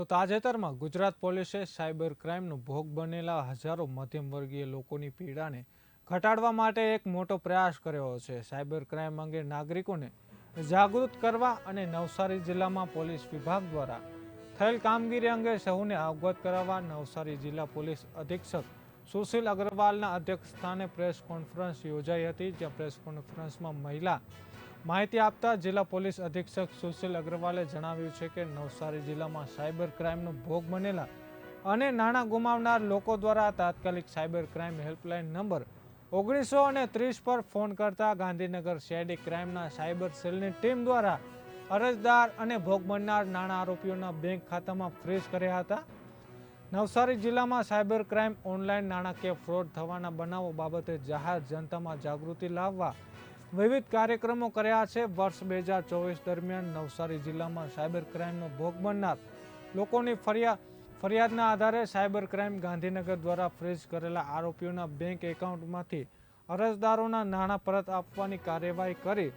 તો તાજેતરમાં ગુજરાત પોલીસે સાયબર ક્રાઇમનો ભોગ બનેલા હજારો મધ્યમ વર્ગીય લોકોની પીડાને ઘટાડવા માટે એક મોટો પ્રયાસ કર્યો છે. સાયબર ક્રાઇમ અંગે નાગરિકોને જાગૃત કરવા અને નવસારી જિલ્લામાં પોલીસ વિભાગ દ્વારા થયેલ કામગીરી અંગે સૌને અવગત કરાવવા નવસારી જિલ્લા પોલીસ અધિક્ષક સુશીલ અગ્રવાલના અધ્યક્ષસ્થાને પ્રેસ કોન્ફરન્સ યોજાઈ હતી, જ્યાં પ્રેસ કોન્ફરન્સમાં મહિલા માહિતી આપતા જિલ્લા પોલીસ અધિક્ષક સુશીલ અગ્રવાલે જણાવ્યું છે કે નવસારી જિલ્લામાં સાયબર ક્રાઇમનો ભોગ બનેલા અને નાણાં ગુમાવનાર લોકો દ્વારા તાત્કાલિક સાયબર ક્રાઇમ હેલ્પલાઇન નંબર ઓગણીસો અને ત્રીસ પર ફોન કરતા ગાંધીનગર શેડી ક્રાઇમના સાયબર સેલની ટીમ દ્વારા અરજદાર અને ભોગ બનનાર નાણાં આરોપીઓના બેંક ખાતામાં ફ્રીઝ કર્યા હતા. નવસારી જિલ્લામાં સાયબર ક્રાઇમ ઓનલાઈન નાણાકીય ફ્રોડ થવાના બનાવો બાબતે જાહેર જનતામાં જાગૃતિ લાવવા વિવિધ કાર્યક્રમો કર્યા છે. વર્ષ બે હજાર ચોવીસ દરમિયાન નવસારી જિલ્લામાં સાયબર ક્રાઇમનો ભોગ બનનાર લોકોની ફરિયાદ ફરિયાદના આધારે સાયબર ક્રાઇમ ગાંધીનગર દ્વારા ફ્રીઝ કરેલા આરોપીઓના બેંક એકાઉન્ટમાંથી અરજદારોના નાણાં પરત આપવાની કાર્યવાહી કરી.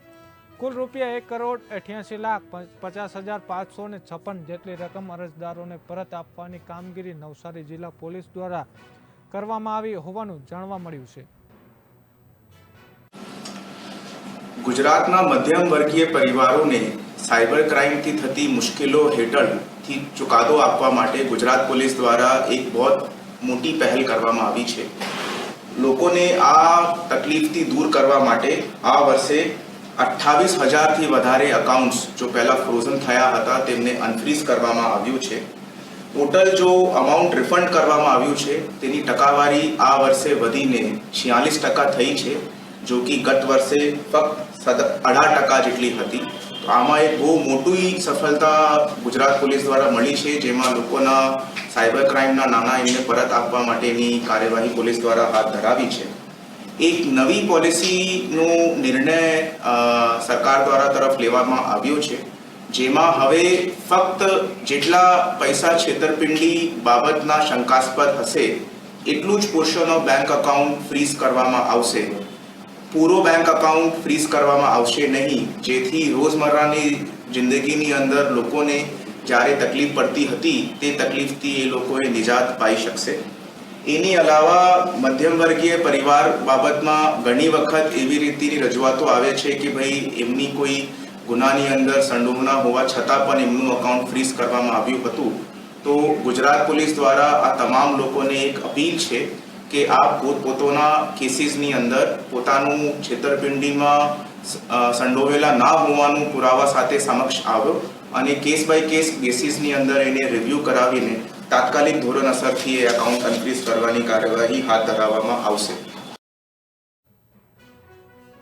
કુલ રૂપિયા એક કરોડ અઠ્યાસી લાખ પચાસ હજાર પાંચસો ને છપ્પન જેટલી રકમ અરજદારોને પરત આપવાની કામગીરી નવસારી જિલ્લા પોલીસ દ્વારા કરવામાં આવી હોવાનું જાણવા મળ્યું છે. ગુજરાતના મધ્યમ વર્ગીય પરિવારોને સાયબર ક્રાઇમથી થતી મુશ્કેલો હેઠળથી ચુકાદો આપવા માટે ગુજરાત પોલીસ દ્વારા એક બહુ મોટી પહેલ કરવામાં આવી છે. લોકોને આ તકલીફથી દૂર કરવા માટે આ વર્ષે અઠ્ઠાવીસ હજારથી વધારે અકાઉન્ટ્સ જો પહેલાં ફ્રોઝન થયા હતા તેમને અનફ્રીઝ કરવામાં આવ્યું છે. ટોટલ જો અમાઉન્ટ રિફંડ કરવામાં આવ્યું છે, તેની ટકાવારી આ વર્ષે વધીને છિયાલીસ ટકા થઈ છે. જો કે ગત વર્ષે ફક્ત અઢાર ટકા જેટલી હતી તો આમાં એક બહુ મોટી સફળતા ગુજરાત પોલીસ દ્વારા મળી છે જેમાં લોકોના સાયબર ક્રાઇમના નાણાં એમને પરત આપવા માટેની કાર્યવાહી પોલીસ દ્વારા હાથ ધરાવી છે એક નવી પોલિસીનો નિર્ણય સરકાર દ્વારા તરફ લેવામાં આવ્યો છે જેમાં હવે ફક્ત જેટલા પૈસા છેતરપિંડી બાબતના શંકાસ્પદ હશે એટલું જ પોર્શનનો બેંક અકાઉન્ટ ફ્રીઝ કરવામાં આવશે પૂરો બેંક અકાઉન્ટ ફ્રીઝ કરવામાં આવશે નહીં. જેથી રોજમર્રાની જિંદગીની અંદર લોકોને જ્યારે તકલીફ પડતી હતી, તે તકલીફથી એ લોકોએ નિજાત પાઈ શકશે. એની અલાવા મધ્યમવર્ગીય પરિવાર બાબતમાં ઘણી વખત એવી રીતની રજૂઆતો આવે છે કે ભાઈ, એમની કોઈ ગુનાની અંદર સંડોવના હોવા છતાં પણ એમનું અકાઉન્ટ ફ્રીઝ કરવામાં આવ્યું હતું. તો ગુજરાત પોલીસ દ્વારા આ તમામ લોકોને એક અપીલ છે કે આપ પોતપોતાના કેસીસની અંદર પોતાનું છેતરપિંડીમાં સંડોવેલા ના હોવાનું પુરાવા સાથે સમક્ષ આવ્યો અને કેસ બાય કેસ બેસિસની અંદર એને રિવ્યૂ કરાવીને તાત્કાલિક ધોરણ અસરથી એ એકાઉન્ટ અનફ્રીઝ કરવાની કાર્યવાહી હાથ ધરાવવામાં આવશે.